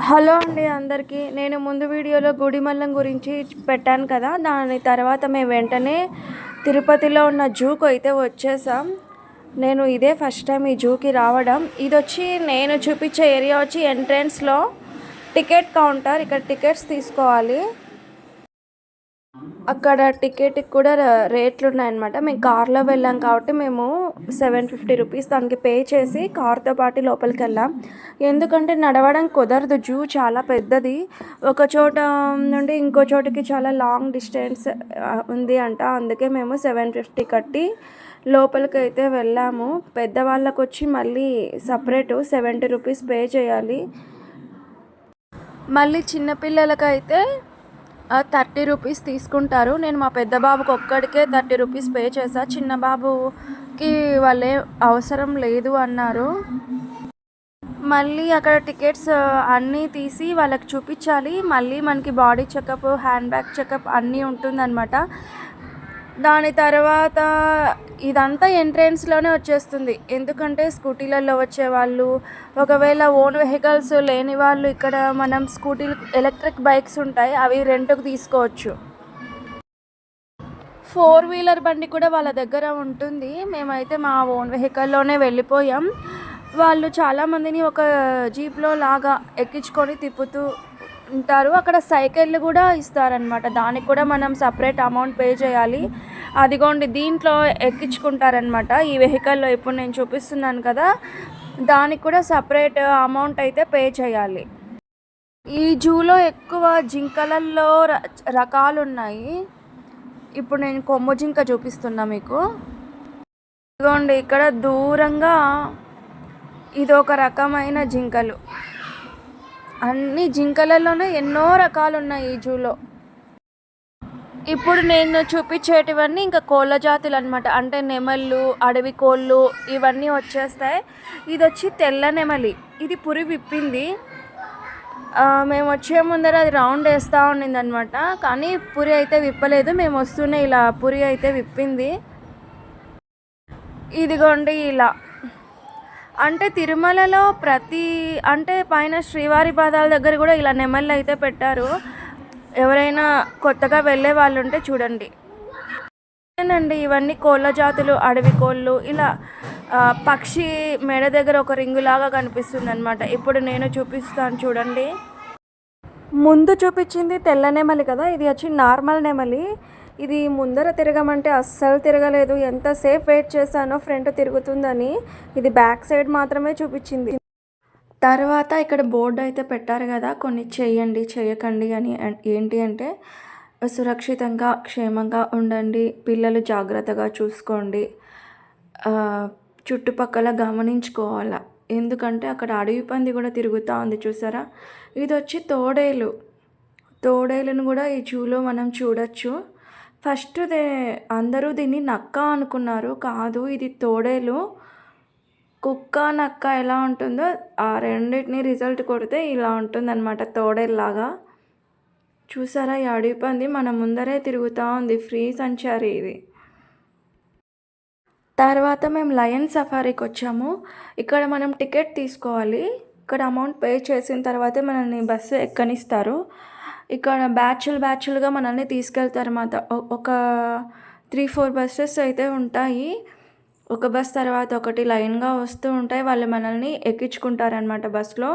Hello అండి అందరికీ. నేను ముందు వీడియోలో గుడిమల్లం గురించి పెట్టాను కదా దాని తర్వాత మేము వెంటనే తిరుపతిలో ఉన్న జూకు అయితే వచ్చేసాం. నేను ఇదే ఫస్ట్ టైం ఈ జూకి రావడం. ఇది వచ్చి నేను చూపించే ఏరియా వచ్చి ఎంట్రన్స్లో టికెట్ కౌంటర్. ఇక్కడ టికెట్స్ తీసుకోవాలి. అక్కడ టికెట్కి కూడా రేట్లు ఉన్నాయన్నమాట మేము కార్లో వెళ్ళాం కాబట్టి మేము సెవెన్ ఫిఫ్టీ రూపీస్ దానికి పే చేసి కార్తో పాటు లోపలికి వెళ్ళాం ఎందుకంటే నడవడం కుదరదు. జూ చాలా పెద్దది. ఒక చోట నుండి ఇంకో చోటకి చాలా లాంగ్ డిస్టెన్స్ ఉంది అంట. అందుకే మేము సెవెన్ ఫిఫ్టీ కట్టి లోపలికి అయితే వెళ్ళాము. పెద్దవాళ్ళకు వచ్చి మళ్ళీ సపరేటు సెవెంటీ రూపీస్ పే చేయాలి. మళ్ళీ చిన్నపిల్లలకైతే థర్టీ రూపీస్ తీసుకుంటారు. నేను మా పెద్ద బాబుకి ఒక్కడికే థర్టీ రూపీస్ పే చేశాను చిన్న బాబుకి వాళ్ళే అవసరం లేదు అన్నారు. మళ్ళీ అక్కడ టికెట్స్ అన్నీ తీసి వాళ్ళకి చూపించాలి. మళ్ళీ మనకి body checkup hand bag checkup అన్నీ ఉంటుందన్నమాట. దాని తర్వాత ఇదంతా ఎంట్రెన్స్లోనే వచ్చేస్తుంది. ఎందుకంటే స్కూటీలలో వచ్చే వాళ్ళు ఒకవేళ ఓన్ వెహికల్స్ లేని వాళ్ళు ఇక్కడ మనం స్కూటీలు ఎలక్ట్రిక్ బైక్స్ ఉంటాయి అవి రెంట్కి తీసుకోవచ్చు. ఫోర్ వీలర్ బండి కూడా వాళ్ళ దగ్గర ఉంటుంది. మేమైతే మా ఓన్ వెహికల్లోనే వెళ్ళిపోయాం. వాళ్ళు చాలామందిని ఒక జీప్లో లాగా ఎక్కించుకొని తిప్పుతూ ఉంటారు. అక్కడ సైకిళ్ళు కూడా ఇస్తారనమాట దానికి కూడా మనం సపరేట్ అమౌంట్ పే చేయాలి. అదిగోండి దీంట్లో ఎక్కించుకుంటారనమాట ఈ వెహికల్లో ఇప్పుడు నేను చూపిస్తున్నాను కదా దానికి కూడా సపరేట్ అమౌంట్ అయితే పే చేయాలి. ఈ జూలో ఎక్కువ జింకలల్లో ర- రకాలు ఉన్నాయి ఇప్పుడు నేను కొమ్ము జింక చూపిస్తున్నా మీకు. ఇదిగోండి ఇక్కడ దూరంగా ఇది ఒక రకమైన జింకలు. అన్ని జింకలలోనే ఎన్నో రకాలు ఉన్నాయి ఈ జూలో. ఇప్పుడు నేను చూపించేటివన్నీ ఇంకా కోళ్ళ జాతులు అనమాట అంటే నెమళ్ళు అడవి కోళ్ళు ఇవన్నీ వచ్చేస్తాయి. ఇది వచ్చి తెల్ల నెమలి. ఇది పురి విప్పింది. మేము వచ్చే ముందర అది రౌండ్ వేస్తూ ఉండింది అనమాట కానీ పురి అయితే విప్పలేదు. మేము వస్తూనే ఇలా పురి అయితే విప్పింది. ఇదిగోండి ఇలా. అంటే తిరుమలలో ప్రతి అంటే పైన శ్రీవారి పాదాల దగ్గర కూడా ఇలా నెమళ్ళు అయితే పెట్టారు. ఎవరైనా కొత్తగా వెళ్ళే వాళ్ళు ఉంటే చూడండి. అండి ఇవన్నీ కోళ్ళ జాతులు అడవి కోళ్ళు ఇలా పక్షి మెడ దగ్గర ఒక రింగులాగా కనిపిస్తుంది అనమాట ఇప్పుడు నేను చూపిస్తాను చూడండి. ముందు చూపించింది తెల్ల నెమలి కదా ఇది వచ్చి నార్మల్ నెమలి. ఇది ముందర తిరగమంటే అస్సలు తిరగలేదు. ఎంతసేపు వెయిట్ చేశానో ఫ్రంట్ తిరుగుతుందని ఇది బ్యాక్ సైడ్ మాత్రమే చూపించింది. తర్వాత ఇక్కడ బోర్డు అయితే పెట్టారు కదా కొన్ని చేయండి చేయకండి అని ఏంటి అంటే సురక్షితంగా క్షేమంగా ఉండండి పిల్లలు జాగ్రత్తగా చూసుకోండి చుట్టుపక్కల గమనించుకోవాలా. ఎందుకంటే అక్కడ అడవి పంది కూడా తిరుగుతూ ఉంది చూసారా? ఇది వచ్చి తోడేలు. తోడేలను కూడా ఈ జూలో మనం చూడొచ్చు. ఫస్ట్ దే అందరూ దీన్ని నక్క అనుకున్నారు. కాదు ఇది తోడేలు. కుక్క నక్క ఎలా ఉంటుందో ఆ రెండింటిని రిజల్ట్ కొడితే ఇలా ఉంటుందన్నమాట తోడేలాగా చూసారా ఈ అడవి పంది మన ముందరే తిరుగుతూ ఉంది. ఫ్రీ సంచారి ఇది. తర్వాత మేము లయన్ సఫారీకి వచ్చాము. ఇక్కడ మనం టికెట్ తీసుకోవాలి. ఇక్కడ అమౌంట్ పే చేసిన తర్వాతే మనల్ని బస్సు ఎక్కనిస్తారు. ఇక్కడ బ్యాచ్లు బ్యాచ్లుగా మనల్ని తీసుకెళ్తారు అన్నమాట ఒక త్రీ ఫోర్ బస్సెస్ అయితే ఉంటాయి. ఒక బస్ తర్వాత ఒకటి లైన్గా వస్తూ ఉంటాయి. వాళ్ళు మనల్ని ఎక్కించుకుంటారనమాట బస్సులో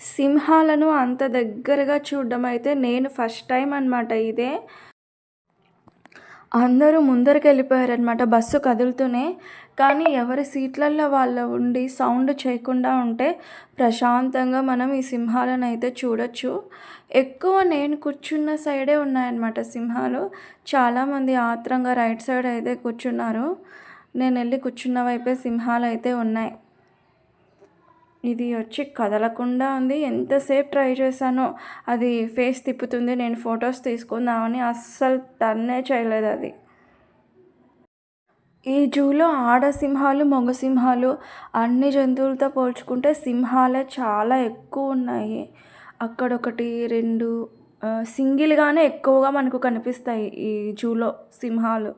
సింహాలను అంత దగ్గరగా చూడడం అయితే నేను ఫస్ట్ టైం అనమాట ఇదే. అందరూ ముందరికి వెళ్ళిపోయారనమాట బస్సు కదులుతూనే. కానీ ఎవరి సీట్లలో వాళ్ళు ఉండి సౌండ్ చేయకుండా ఉంటే ప్రశాంతంగా మనం ఈ సింహాలను అయితే చూడొచ్చు. ఎక్కువ నేను కూర్చున్న సైడే ఉన్నాయన్నమాట సింహాలు. చాలామంది ఆత్రంగా రైట్ సైడ్ అయితే కూర్చున్నారు. నేను వెళ్ళి కూర్చున్న వైపే సింహాలు అయితే ఉన్నాయి. ఇది వచ్చి కదలకుండా ఉంది. ఎంతసేపు ట్రై చేశానో అది ఫేస్ తిప్పుతుంది. నేను ఫొటోస్ తీసుకుందామని అస్సలు టర్నే చేయలేదు అది. ఈ జూలో ఆడ సింహాలు మగ సింహాలు అన్ని జంతువులతో పోల్చుకుంటే సింహాలే చాలా ఎక్కువ ఉన్నాయి. అక్కడొకటి రెండు సింగిల్గానే ఎక్కువగా మనకు కనిపిస్తాయి ఈ జూలో సింహాలు.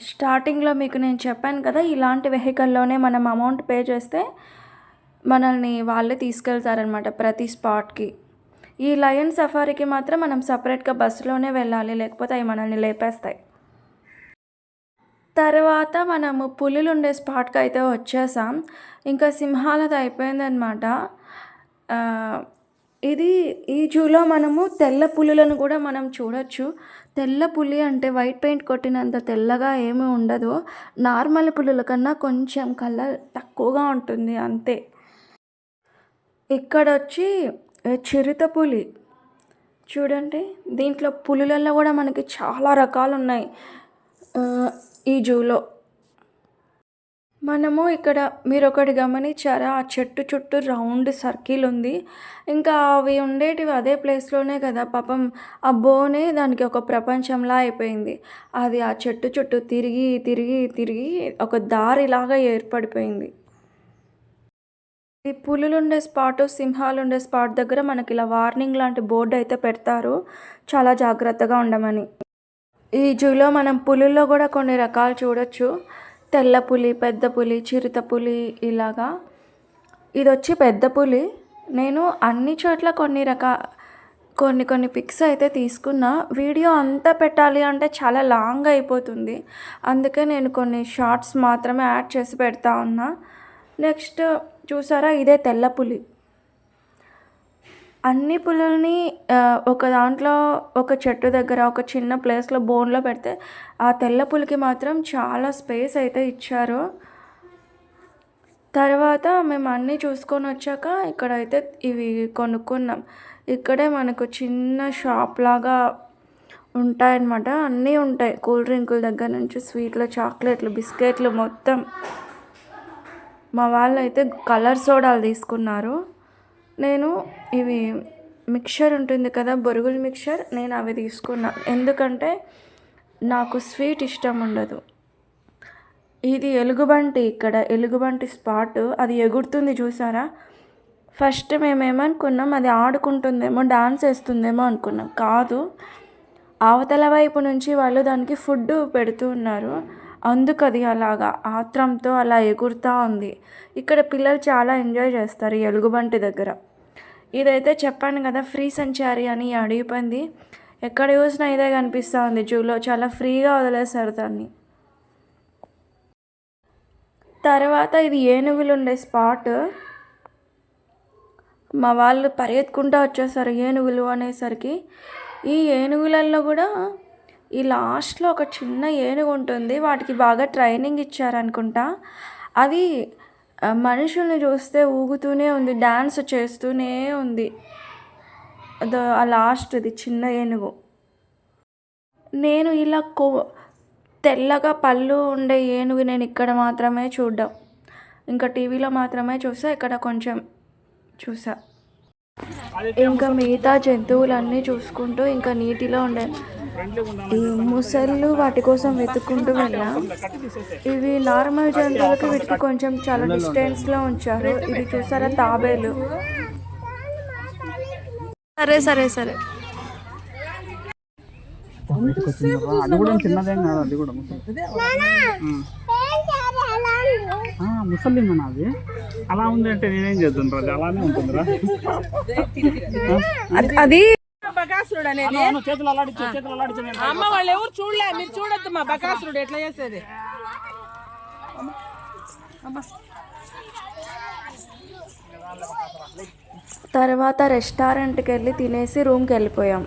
స్టార్టింగ్లో మీకు నేను చెప్పాను కదా ఇలాంటి వెహికల్లోనే మనం అమౌంట్ పే చేస్తే మనల్ని వాళ్ళే తీసుకెళ్తారనమాట ప్రతి స్పాట్కి. ఈ లయన్ సఫారీకి మాత్రం మనం సపరేట్గా బస్సులోనే వెళ్ళాలి లేకపోతే అవి మనల్ని లేపేస్తాయి. తర్వాత మనము పులులు ఉండే స్పాట్కి అయితే వచ్చేసాం. ఇంకా సింహాలది అయిపోయిందనమాట ఇది ఈ జూలో మనము తెల్ల పులులను కూడా మనం చూడొచ్చు. తెల్ల పులి అంటే వైట్ పెయింట్ కొట్టినంత తెల్లగా ఏమీ ఉండదు. నార్మల్ పులుల కన్నా కొంచెం కలర్ తక్కువగా ఉంటుంది అంతే. ఇక్కడ వచ్చి చిరుత పులి. చూడండి దీంట్లో పులులలో కూడా మనకి చాలా రకాలు ఉన్నాయి ఈ జూలో. మనము ఇక్కడ మీరు ఒకటి గమనించారా ఆ చెట్టు చుట్టూ రౌండ్ సర్కిల్ ఉంది. ఇంకా అవి ఉండేటివి అదే ప్లేస్లోనే కదా పాపం ఆ బోనే దానికి ఒక ప్రపంచంలా అయిపోయింది. అది ఆ చెట్టు చుట్టూ తిరిగి తిరిగి తిరిగి ఒక దారిలాగా ఏర్పడిపోయింది. ఈ పులులు ఉండే స్పాట్ సింహాలు ఉండే స్పాట్ దగ్గర మనకి ఇలా వార్నింగ్ లాంటి బోర్డు అయితే పెడతారు. చాలా జాగ్రత్తగా ఉండమని. ఈ జూలో మనం పులుల్లో కూడా కొన్ని రకాలు చూడొచ్చు. తెల్ల పులి పెద్ద పులి చిరుత పులి ఇలాగా. ఇది వచ్చి పెద్ద పులి. నేను అన్ని చోట్ల కొన్ని రకా కొన్ని కొన్ని పిక్స్ అయితే తీసుకున్నా. వీడియో అంతా పెట్టాలి అంటే చాలా లాంగ్ అయిపోతుంది. అందుకే నేను కొన్ని షార్ట్స్ మాత్రమే యాడ్ చేసి పెడతా ఉన్నా. నెక్స్ట్ చూసారా? ఇదే తెల్ల పులి. అన్ని పులుల్ని ఒక దాంట్లో ఒక చెట్టు దగ్గర ఒక చిన్న ప్లేస్లో బోన్లో పెడితే ఆ తెల్ల పులికి మాత్రం చాలా స్పేస్ అయితే ఇచ్చారు. తర్వాత మేము అన్నీ చూసుకొని వచ్చాక ఇక్కడైతే ఇవి కొనుక్కున్నాం. ఇక్కడే మనకు చిన్న షాప్ లాగా ఉంటాయన్నమాట. అన్నీ ఉంటాయి. కూల్ డ్రింకుల దగ్గర నుంచి స్వీట్లు చాక్లెట్లు బిస్కెట్లు మొత్తం. మా వాళ్ళు అయితే కలర్ సోడాలు తీసుకున్నారు. నేను ఇవి మిక్చర్ ఉంటుంది కదా బొరుగుల మిక్చర్ నేను అవి తీసుకున్నా. ఎందుకంటే నాకు స్వీట్ ఇష్టం ఉండదు. ఇది ఎలుగుబంటి ఇక్కడ ఎలుగుబంటి స్పాట్. అది ఎగురుతుంది చూసారా? ఫస్ట్ మేమేమనుకున్నాం అది ఆడుకుంటుందేమో డాన్స్ వేస్తుందేమో అనుకున్నాం. కాదు అవతల వైపు నుంచి వాళ్ళు దానికి ఫుడ్ పెడుతూ ఉన్నారు. అందుకది అలాగా. ఆత్రంతో అలా ఎగురుతూ ఉంది. ఇక్కడ పిల్లలు చాలా ఎంజాయ్ చేస్తారు ఎలుగుబంటి దగ్గర. ఇదైతే చెప్పాను కదా ఫ్రీ సంచారి అని అడిగిపోయింది ఎక్కడ చూసినా ఇదే కనిపిస్తూ ఉంది జూలో. చాలా ఫ్రీగా వదిలేస్తారు దాన్ని. తర్వాత ఇది ఏనుగులు ఉండే స్పాట్. మా వాళ్ళు పరిగెత్తుకుంటూ వచ్చేసారు ఏనుగులు అనేసరికి. ఈ ఏనుగులలో కూడా ఈ లాస్ట్లో ఒక చిన్న ఏనుగు ఉంటుంది వాటికి బాగా ట్రైనింగ్ ఇచ్చారనుకుంటా. అది మనుషుల్ని చూస్తే ఊగుతూనే ఉంది డ్యాన్స్ చేస్తూనే ఉంది. అదో ఆ లాస్ట్ది చిన్న ఏనుగు. నేను ఇలా కో తెల్లగా పళ్ళు ఉండే ఏనుగు నేను ఇక్కడ మాత్రమే చూడ్డం. ఇంకా టీవీలో మాత్రమే చూసా ఇక్కడ కొంచెం చూసా. ఇంకా మిగతా జంతువులన్నీ చూసుకుంటూ ఇంకా నీటిలో ఉండే ముసళ్ళు వాటి కోసం వెతుక్కుంటూ వెళ్ళాం ఇవి నార్మల్ జంతువులకి వీటికి కొంచెం చాలా డిస్టెన్స్లో ఉంచారు. ఇది చూసారా తాబేలు? సరే సరే సరే. అది కూడా చిన్నదేం కాదు అది కూడా ముసలి ముసలిం అది అలా ఉంది అంటే నేనేం చేద్దాం అది అలానే ఉంటుందిరా అది బకాసురుడు అనేది అమ్మ వాళ్ళు ఎవరు చూడలే మీరు చూడొద్దు మా బకాసురుడు ఎట్లా చేసేది. తర్వాత రెస్టారెంట్కి వెళ్ళి తినేసి రూమ్కి వెళ్ళిపోయాం.